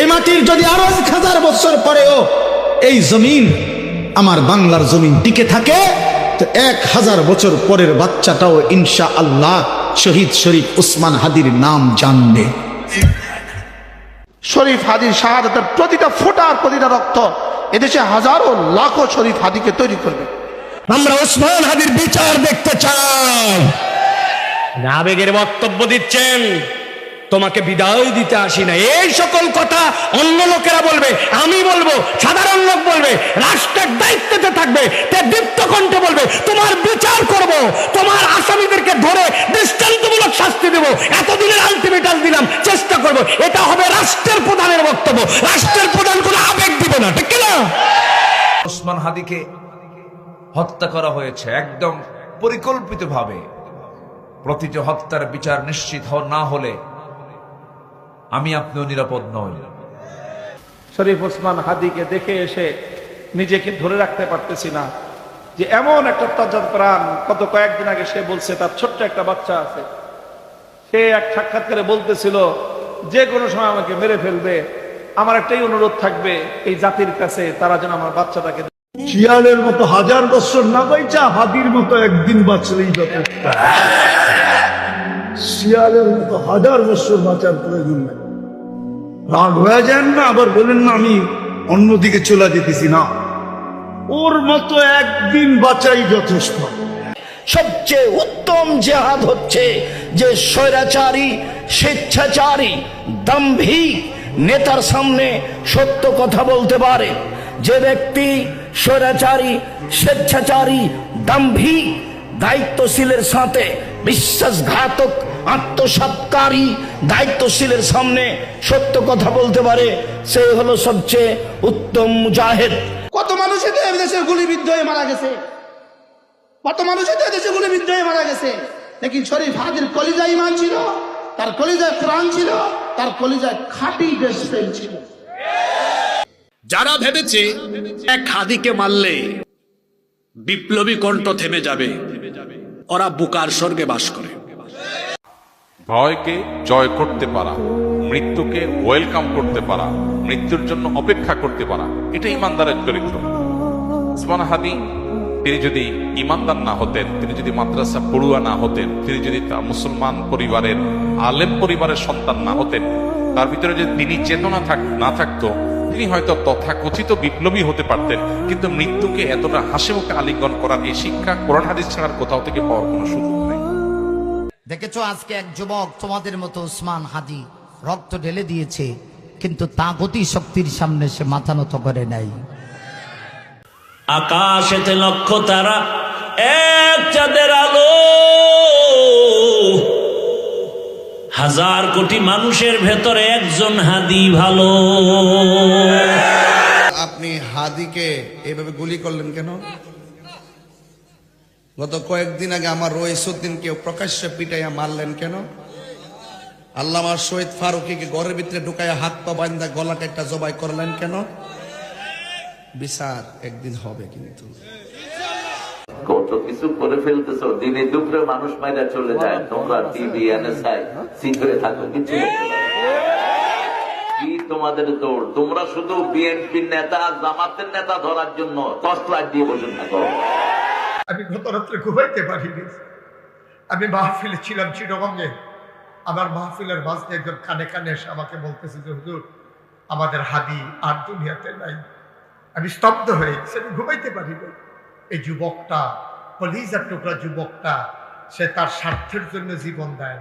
এই মাটির যদি আরও এক হাজার বছর পরেও এই জমিন আমার বাংলার জমিন টিকে থাকে তো এক হাজার বছর পরের বাচ্চাটাও ইনশা আল্লাহ শহীদ শরীফ উসমান হাদির নাম জানবে। শরীফ হাদির শাহাদাতের প্রতিটা ফোঁটা আর প্রতিটা রক্ত এদেশে হাজারো লাখো শরীফ হাদিকে তৈরি করবে। আমরা উসমান হাদির বিচার দেখতে চাই। আবেগের বক্তব্য দিচ্ছেন তোমাকে বিদায় দিতে আসি না। এই সকল কথা অন্য লোকেরা বলবে, আমি বলব, সাধারণ লোক বলবে, রাষ্ট্রের দায়িত্বতে থাকবে, তে দীপ্ত কণ্ঠে বলবে, তোমার বিচার করব, তোমার আসামিদেরকে ধরে দৃষ্টান্তমূলক শাস্তি দেব, এতদিনের আলটিমেটাম দিলাম, চেষ্টা করব। এটা হবে রাষ্ট্রের প্রধানের বক্তব্য। রাষ্ট্রের প্রধান কোনো আবেগ দিবে না, ঠিক না ওসমান হাদিকে হত্যা করা হয়েছে একদম পরিকল্পিতভাবে। প্রতিটি হত্যার বিচার নিশ্চিত না হলে আমি আপনিও নিরাপদ নই। শরীফ ওসমান হাদিকে দেখে এসে নিজেকে ধরে রাখতে পারতেছি না যে এমন একটা তজ্জাত প্রাণ কত কয়েকদিন আগে সে বলছে তার ছোট্ট একটা বাচ্চা আছে। সে এক সাক্ষাৎকারে বলতেছিল যে কোনো সময় আমাকে মেরে ফেলবে আমার একটাই অনুরোধ থাকবে এই জাতির কাছে তারা যেন আমার বাচ্চাটাকে শিয়ালের মতো হাজার বছর না বাইচা হাতির মতো একদিন বাঁচলেই যথেষ্ট। শিয়ালের মতো হাজার বছর বাঁচার প্রয়োজন নেই। রাগ হয়ে যান না, আবার বলেন না, আমি অন্যদিকে চলে যেতেছি না। ওর মতো একদিন বাঁচাই যথেষ্ট। সবচেয়ে উত্তম জেহাদ হচ্ছে যে স্বৈরাচারী, স্বেচ্ছাচারী, দাম্ভিক নেতার সামনে সত্য কথা বলতে পারে। যে ব্যক্তি স্বৈরাচারী, স্বেচ্ছাচারী, দাম্ভিক, দায়িত্বশীলের সাথে বিশ্বাসঘাতক আত্মসাৎকারী দায়িত্বশীলের সামনে সত্য কথা বলতে পারে সে হলো সবচেয়ে উত্তম মুজাহেদ। কত মানুষই তো দেশে গুলিবিদ্ধ হয়ে মারা গেছে? কত মানুষই তো দেশে গুলিবিদ্ধ হয়ে মারা গেছে? লেকিন শরীফ হাদির কলিজা ইমান ছিল তার কলিজায় কোরআন ছিল তার কলিজায় খাঁটি দেশপ্রেম ছিল। যারা ভেবেছে এক হাদিকে মারলে বিপ্লবী কণ্ঠ থেমে যাবে ওরা বুকার স্বর্গে বাস করে। ভয়কে জয় করতে পারা, মৃত্যুকে ওয়েলকাম করতে পারা, মৃত্যুর জন্য অপেক্ষা করতে পারা, এটা ইমানদারের চরিত্র। উসমান হাদি, তিনি যদি ইমানদার না হতেন, তিনি যদি মাদ্রাসা পড়ুয়া না হতেন, তিনি যদি তা মুসলমান পরিবারের, আলেম পরিবারের সন্তান না হতেন, তার ভিতরে যদি তিনি চেতনা থাক, না থাকতো, তিনি হয়তো তথাকথিত বিপ্লবী হতে পারতেন। কিন্তু মৃত্যুকে এতটা হাসি মুখে আলিঙ্গন করার এই শিক্ষা কোরআন হাদিস ছাড়ার কোথাও থেকে পাওয়ার কোনো সুযোগ নেই। দেখেছ আজকে এক যুবক তোমাদের মতো উসমান হাদি রক্ত ঢেলে দিয়েছে কিন্তু তাগতি শক্তির সামনে সে মাথা নত করে নাই। আকাশেতে লক্ষ তারা এক চাঁদের আলো। হাজার কোটি মানুষের ভেতরে একজন হাদি ভালো। আপনি হাদিকে এভাবে গুলি করলেন কেন? গত কয়েকদিন আগে আমার রইসুদ্দিনকে প্রকাশ্যে পিটাইয়া মারলেন কেন? আল্লামা শহীদ ফারুকিকে ঘরের ভিতরে ঢুকাইয়া হাত পা বান্ধা গলাটা একটা জবাই করলেন কেন? বিচার একদিন হবে কিন্তু। কত কিছু করে ফেলতেছো, দিনে দুপুরে মানুষ মাইরা চলে যায়, তোমরা টিভি, এনএসআই সিঙ্গরে থাকো কিছু। কি তোমাদের দৌড়? তোমরা শুধু বিএনপির নেতা, জামাতের নেতা ধরার জন্য লাইট দিয়ে বসে থাকো। আমি গত রাত্রে ঘুমাইতে পারিনি। আমি মাহফিলে ছিলাম চিরগঙ্গে আমার মাহফিলের মাঝে একজন কানে কানে এসে আমাকে বলতেছে যে, হুজুর, আমাদের হাদি আর দুনিয়াতে নাই। আমি স্তব্ধ হয়ে গেছি, আমি ঘুমাইতে পারিনি। এই যুবকটা, কলিজার টুকরা যুবকটা, সে তার স্বার্থের জন্য জীবন দেয়